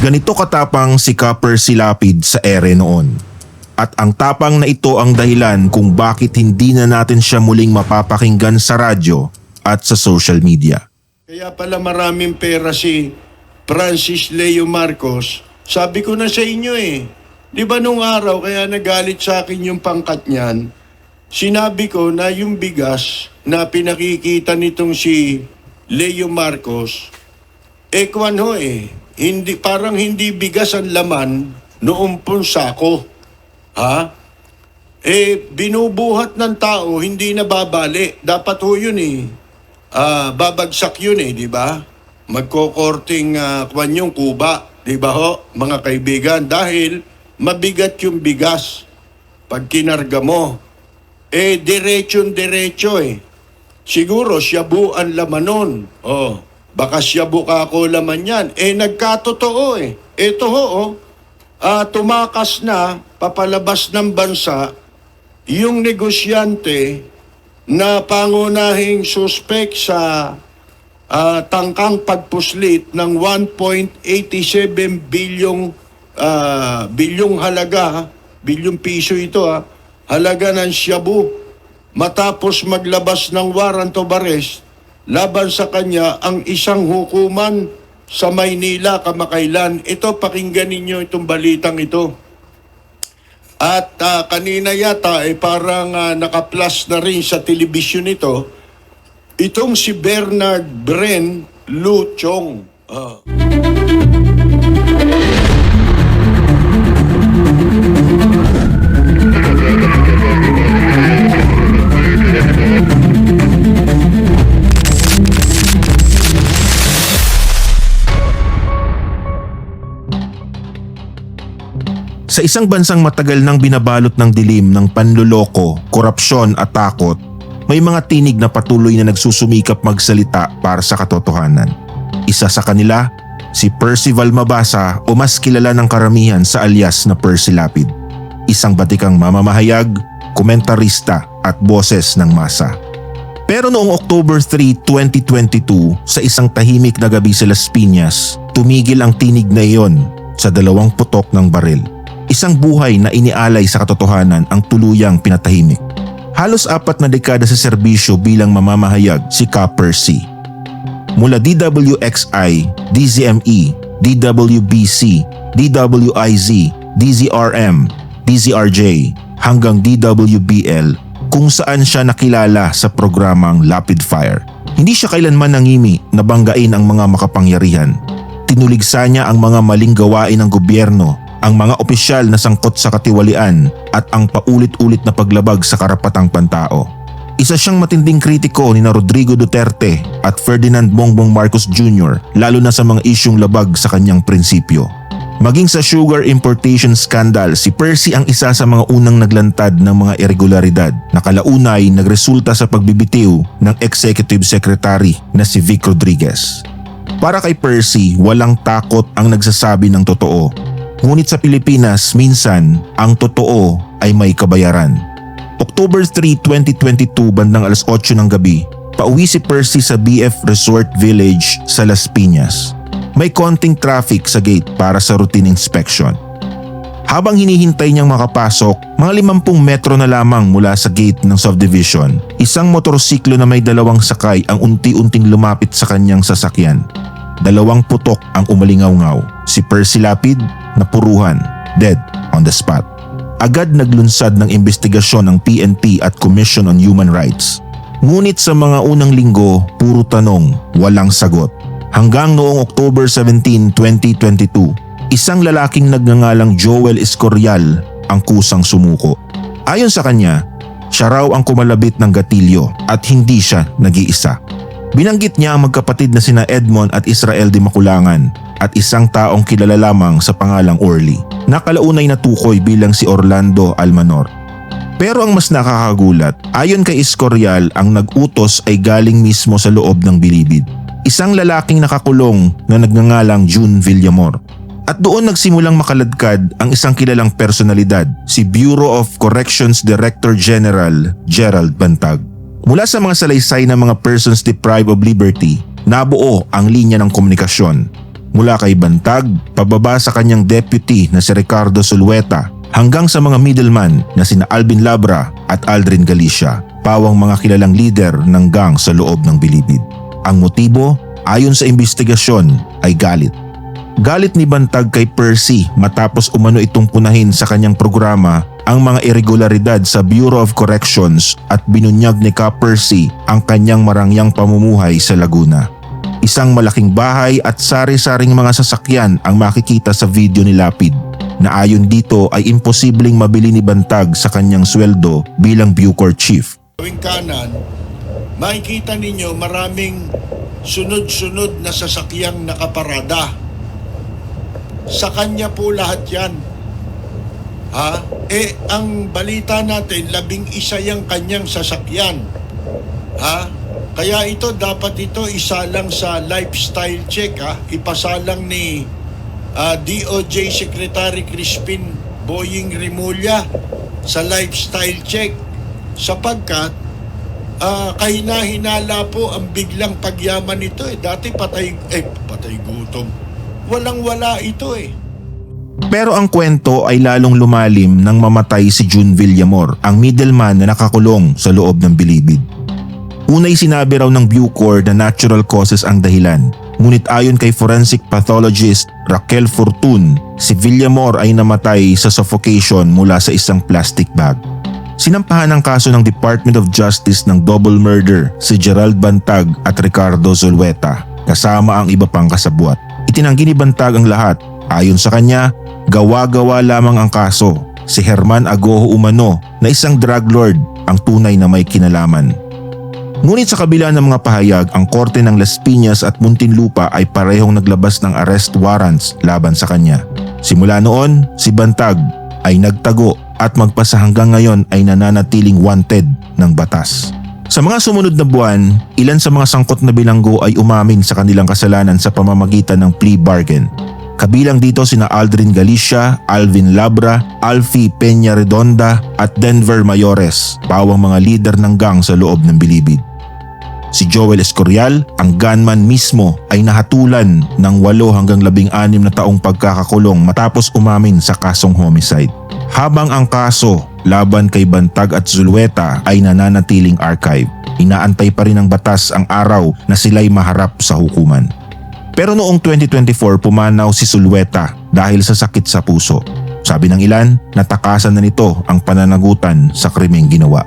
Ganito katapang si Copper Silapid sa ere noon. At ang tapang na ito ang dahilan kung bakit hindi na natin siya muling mapapakinggan sa radyo at sa social media. Kaya pala maraming pera si Francis Leo Marcos. Sabi ko na sa inyo eh. Di ba nung araw kaya nagalit sa akin yung pangkat niyan? Sinabi ko na yung bigas na pinakikita nitong si Leo Marcos, eh kwan ho eh, hindi, parang hindi bigas ang laman noong pong sako. Ha? Eh, binubuhat ng tao, hindi na babali. Dapat ho yun eh. Ah, babagsak yun eh, di ba? Magkokorting uh, kwan yung kuba, di ba ho, mga kaibigan? Dahil mabigat yung bigas pag kinarga mo. Eh, diretsyon-diretso eh. Siguro, siyabu ang laman nun. Oh, baka siyabu ka ako laman yan. Eh, nagkatotoo eh. Ito ho, oh, ah, tumakas na, papalabas ng bansa, yung negosyante na pangunahing suspek sa ah, tangkang pagpuslit ng 1.87 bilyong ah, bilyong halaga, ha? bilyong piso ito ha, halaga ng shabu matapos maglabas ng warrant of arrest laban sa kanya ang isang hukuman sa Maynila kamakailan. Ito, pakinggan ninyo itong balitang ito. At ah, kanina yata ay parang ah, naka-plus na rin sa telebisyon ito, itong si Bernard Bren Lu Chong. Sa isang bansang matagal nang binabalot ng dilim ng panluloko, korupsyon at takot, may mga tinig na patuloy na nagsusumikap magsalita para sa katotohanan. Isa sa kanila, si Percival Mabasa o mas kilala ng karamihan sa alias na Percy Lapid. Isang batikang mamamahayag, komentarista at boses ng masa. Pero noong October 3, 2022, sa isang tahimik na gabi sa Las Piñas, tumigil ang tinig na iyon sa dalawang putok ng baril. Isang buhay na inialay sa katotohanan ang tuluyang pinatahimik. Halos apat na dekada sa serbisyo bilang mamamahayag si Copper C. Mula DWXI, DZME, DWBC, DWIZ, DZRM, DZRJ hanggang DWBL kung saan siya nakilala sa programang Lapid Fire. Hindi siya kailanman nangimi na banggain ang mga makapangyarihan. Tinuligsa niya ang mga maling gawain ng gobyerno ang mga opisyal na sangkot sa katiwalian at ang paulit-ulit na paglabag sa karapatang pantao. Isa siyang matinding kritiko ni na Rodrigo Duterte at Ferdinand Bongbong Marcos Jr. lalo na sa mga isyong labag sa kanyang prinsipyo. Maging sa sugar importation scandal, si Percy ang isa sa mga unang naglantad ng mga irregularidad na kalaunay nagresulta sa pagbibitiw ng Executive Secretary na si Vic Rodriguez. Para kay Percy, walang takot ang nagsasabi ng totoo Ngunit sa Pilipinas, minsan, ang totoo ay may kabayaran. October 3, 2022 bandang alas 8 ng gabi, pauwi si Percy sa BF Resort Village sa Las Piñas. May konting traffic sa gate para sa routine inspection. Habang hinihintay niyang makapasok, mga 50 metro na lamang mula sa gate ng subdivision, isang motorsiklo na may dalawang sakay ang unti-unting lumapit sa kanyang sasakyan. Dalawang putok ang umalingaw-ngaw. Si Percy Lapid, napuruhan, dead on the spot. Agad naglunsad ng investigasyon ng PNP at Commission on Human Rights. Ngunit sa mga unang linggo, puro tanong, walang sagot. Hanggang noong October 17, 2022, isang lalaking nagngangalang Joel Escorial ang kusang sumuko. Ayon sa kanya, siya raw ang kumalabit ng gatilyo at hindi siya nag-iisa. Binanggit niya ang magkapatid na sina Edmond at Israel de Maculangan at isang taong kilala lamang sa pangalang Orly na kalaunay natukoy bilang si Orlando Almanor. Pero ang mas nakakagulat, ayon kay Escorial ang nag-utos ay galing mismo sa loob ng bilibid. Isang lalaking nakakulong na nagngangalang June Villamor. At doon nagsimulang makaladkad ang isang kilalang personalidad, si Bureau of Corrections Director General Gerald Bantag. Mula sa mga salaysay ng mga persons deprived of liberty, nabuo ang linya ng komunikasyon. Mula kay Bantag, pababa sa kanyang deputy na si Ricardo Sulueta hanggang sa mga middleman na sina Alvin Labra at Aldrin Galicia, pawang mga kilalang leader ng gang sa loob ng Bilibid. Ang motibo, ayon sa investigasyon, ay galit. Galit ni Bantag kay Percy matapos umano itong punahin sa kanyang programa ang mga irregularidad sa Bureau of Corrections at binunyag ni Ka Percy ang kanyang marangyang pamumuhay sa Laguna. Isang malaking bahay at sari-saring mga sasakyan ang makikita sa video ni Lapid na ayon dito ay imposibleng mabili ni Bantag sa kanyang sweldo bilang Bucor Chief. Gawing kanan, makikita ninyo maraming sunod-sunod na sasakyang nakaparada. Sa kanya po lahat yan. Ha? Eh, ang balita natin, labing isa yung kanyang sasakyan. Ha? Kaya ito, dapat ito isa lang sa lifestyle check, ha? Ipasa lang ni ah, DOJ Secretary Crispin Boying Rimulya sa lifestyle check sapagkat ah, kahina-hinala po ang biglang pagyaman nito eh. Dati patay, eh, patay gutom. Walang-wala ito eh. Pero ang kwento ay lalong lumalim nang mamatay si June Villamor, ang middleman na nakakulong sa loob ng bilibid. Unay sinabi raw ng Bucor na natural causes ang dahilan. Ngunit ayon kay forensic pathologist Raquel Fortun, si Villamor ay namatay sa suffocation mula sa isang plastic bag. Sinampahan ng kaso ng Department of Justice ng double murder si Gerald Bantag at Ricardo Zulueta kasama ang iba pang kasabwat. Itinanggi ni Bantag ang lahat. Ayon sa kanya, gawa-gawa lamang ang kaso. Si Herman Agoho Umano na isang drug lord ang tunay na may kinalaman. Ngunit sa kabila ng mga pahayag, ang korte ng Las Piñas at Muntinlupa ay parehong naglabas ng arrest warrants laban sa kanya. Simula noon, si Bantag ay nagtago at magpasa hanggang ngayon ay nananatiling wanted ng batas. Sa mga sumunod na buwan, ilan sa mga sangkot na bilanggo ay umamin sa kanilang kasalanan sa pamamagitan ng plea bargain. Kabilang dito sina Aldrin Galicia, Alvin Labra, Alfie Peña Redonda at Denver Mayores, pawang mga leader ng gang sa loob ng bilibid. Si Joel Escorial, ang gunman mismo ay nahatulan ng 8 hanggang 16 na taong pagkakakulong matapos umamin sa kasong homicide. Habang ang kaso laban kay Bantag at Zulueta ay nananatiling archive, inaantay pa rin ng batas ang araw na sila'y maharap sa hukuman. Pero noong 2024 pumanaw si Zulueta dahil sa sakit sa puso. Sabi ng ilan, natakasan na nito ang pananagutan sa krimeng ginawa.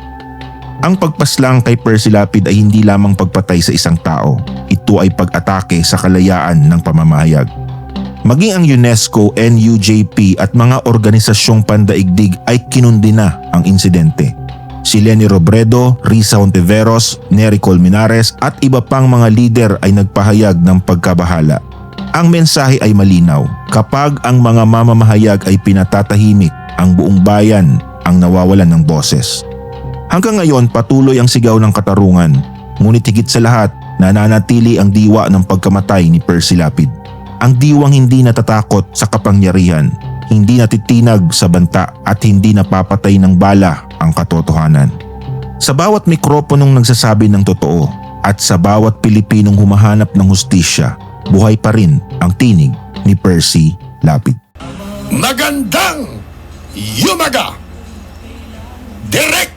Ang pagpaslang kay Percy Lapid ay hindi lamang pagpatay sa isang tao. Ito ay pag-atake sa kalayaan ng pamamahayag. Maging ang UNESCO, NUJP at mga organisasyong pandaigdig ay kinundi na ang insidente. Si Lenny Robredo, Risa Hontiveros, Nery Colmenares at iba pang mga lider ay nagpahayag ng pagkabahala. Ang mensahe ay malinaw. Kapag ang mga mamamahayag ay pinatatahimik, ang buong bayan ang nawawalan ng boses. Hanggang ngayon patuloy ang sigaw ng katarungan. Ngunit higit sa lahat, nananatili ang diwa ng pagkamatay ni Percy Lapid. Ang diwang hindi natatakot sa kapangyarihan, hindi natitinag sa banta at hindi napapatay ng bala ang katotohanan. Sa bawat mikroponong nagsasabi ng totoo at sa bawat Pilipinong humahanap ng hustisya, buhay pa rin ang tinig ni Percy Lapid. Magandang Yumaga! Director